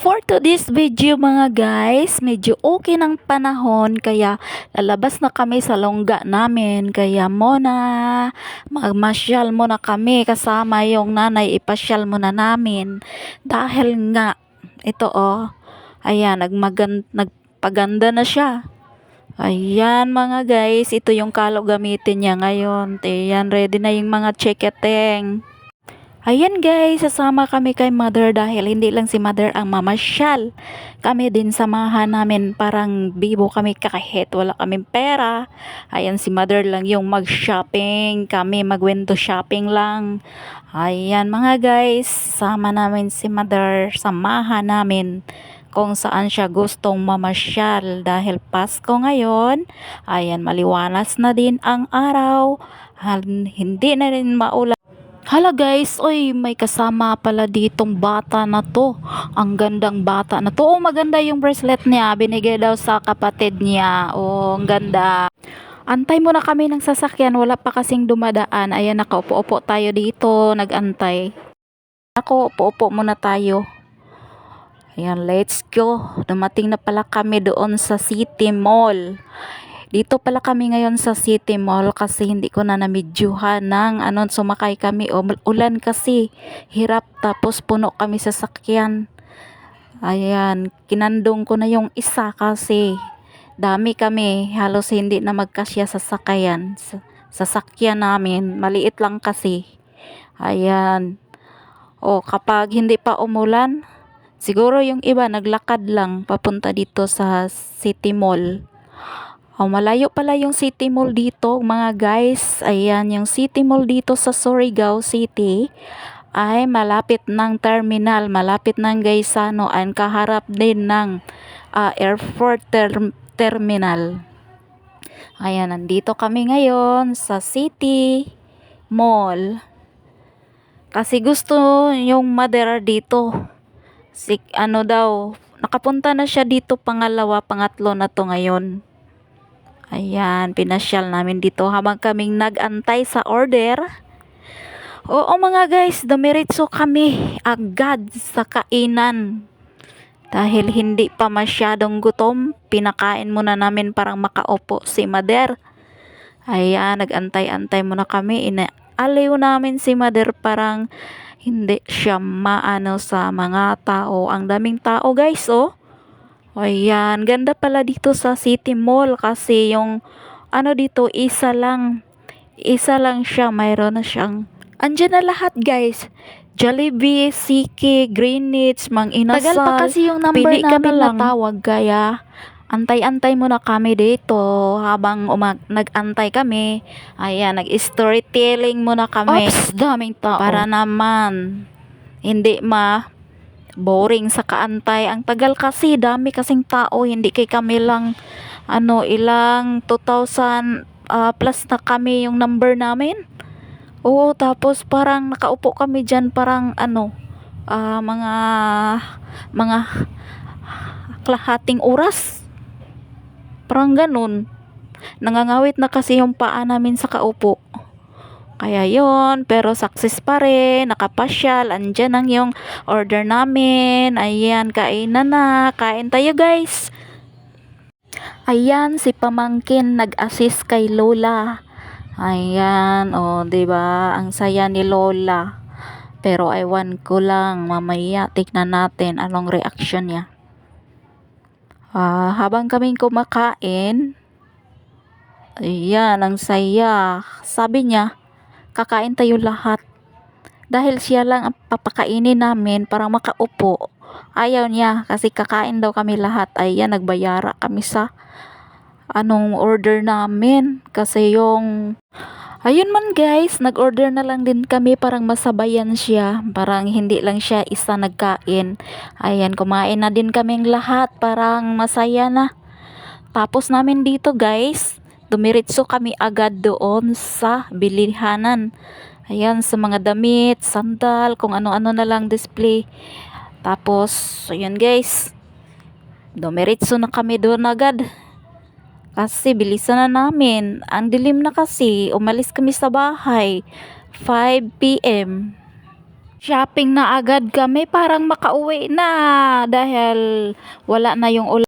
For today's video mga guys, medyo okay ng panahon kaya lalabas na kami sa longga namin kaya muna magmasyal muna kami kasama yung nanay ipasyal muna namin dahil nga ito oh ayan nagmagan nagpaganda na siya Ayan mga guys, ito yung kalo gamitin niya ngayon. Ayan, ready na yung mga cheketeng. Ayan guys, sasama kami kay mother dahil hindi lang si mother ang mamasyal. Kami din samahan namin parang bibo kami kahit wala kaming pera. Ayan si mother lang yung mag-shopping, kami mag-window shopping lang. Ayan mga guys, sama namin si mother, samahan namin kung saan siya gustong mamasyal dahil Pasko ngayon. Ayan, maliwanas na din ang araw. Hindi na rin maulan. Hala guys, oy, may kasama pala ditong bata na to. Ang gandang bata na to. Oh, maganda yung bracelet niya. Binigay daw sa kapatid niya. Oh, ang ganda. Antay muna kami ng sasakyan. Wala pa kasing dumadaan. Ayan, nakaupo-upo tayo dito. Nagantay. Ako, upo-upo muna tayo. Ayan, let's go. Dumating na pala kami doon sa City Mall. Dito pala kami ngayon sa City Mall kasi hindi ko na namidyuhan ng ano, sumakay kami. O, ulan kasi. Hirap tapos puno kami sa sakyan. Ayan, kinandong ko na yung isa kasi dami kami. Halos hindi na magkasya sa sakayan. Sa, sa sakyan namin. Maliit lang kasi. Ayan. O, kapag hindi pa umulan, Siguro yung iba naglakad lang papunta dito sa City Mall. Oh, malayo pala yung City Mall dito, mga guys. Ayan, yung City Mall dito sa Surigao City ay malapit ng terminal, malapit ng Gaisano, and kaharap din ng uh, airport ter- terminal. Ayan, nandito kami ngayon sa City Mall. Kasi gusto yung Madera dito si ano daw, nakapunta na siya dito pangalawa, pangatlo na to ngayon. Ayan, pinasyal namin dito habang kaming nagantay sa order. Oo mga guys, dumiritso kami agad sa kainan. Dahil hindi pa masyadong gutom, pinakain muna namin parang makaupo si Mader. Ayan, nagantay-antay muna kami. Inaaliw namin si Mader parang hindi siya maano sa mga tao. Ang daming tao guys, oh. Ayan, ganda pala dito sa City Mall kasi yung ano dito, isa lang. Isa lang siya, mayroon na siyang Andiyan na lahat guys. Jollibee, Siki, Greenwich, Mang Inasal. Tagal pa kasi yung number Pili namin lang. natawag kaya antay-antay muna kami dito habang umag- nag-antay kami. Ayan, nag-storytelling muna kami. Ops, daming tao. Para naman hindi ma boring sa kaantay. Ang tagal kasi, dami kasing tao, hindi kay kami lang ano, ilang 2,000 ah, plus na kami yung number namin. Oo, tapos parang nakaupo kami dyan, parang ano, ah, mga mga kalahating oras. Parang ganun. Nangangawit na kasi yung paa namin sa kaupo. Kaya yon pero success pa rin, nakapasyal, andyan ang yung order namin. Ayan, kainan na, kain tayo guys. Ayan, si Pamangkin nag-assist kay Lola. Ayan, oh, 'di ba? Ang saya ni Lola. Pero ewan ko lang, mamaya tignan natin anong reaction niya. Ah, habang kaming kumakain, ayan, ang saya. Sabi niya, kakain tayo lahat. Dahil siya lang ang papakainin namin para makaupo. Ayaw niya kasi kakain daw kami lahat. Ayan, nagbayara kami sa anong order namin. Kasi yung Ayun man guys, nag-order na lang din kami parang masabayan siya. Parang hindi lang siya isa nagkain. Ayan, kumain na din kaming lahat. Parang masaya na. Tapos namin dito guys, dumiritso kami agad doon sa bilihanan. Ayan, sa mga damit, sandal, kung ano-ano na lang display. Tapos, ayan guys, dumiritso na kami doon agad. Kasi bilisan na namin. Ang dilim na kasi. Umalis kami sa bahay. 5 p.m. Shopping na agad kami parang makauwi na dahil wala na yung ulan.